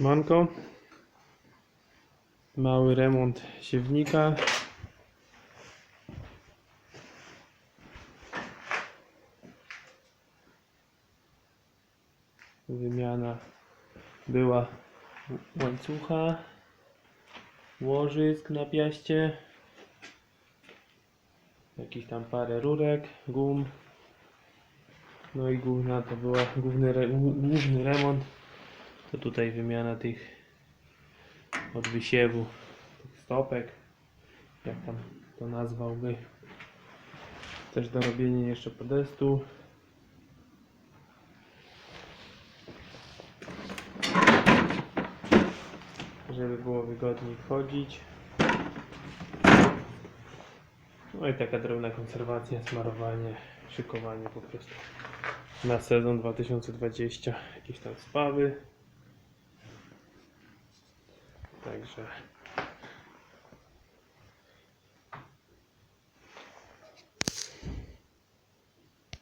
Siemanko. Mały remont siewnika. Wymiana była łańcucha, łożysk na piaście, jakieś tam parę rurek, gum. No i główna to była główny, re, główny remont. To tutaj wymiana tych od wysiewu, tych stopek, jak tam to nazwałby. Też dorobienie jeszcze podestu. Żeby było wygodniej wchodzić. No i taka drobna konserwacja, smarowanie, szykowanie po prostu na sezon 2020. Jakieś tam spawy. Także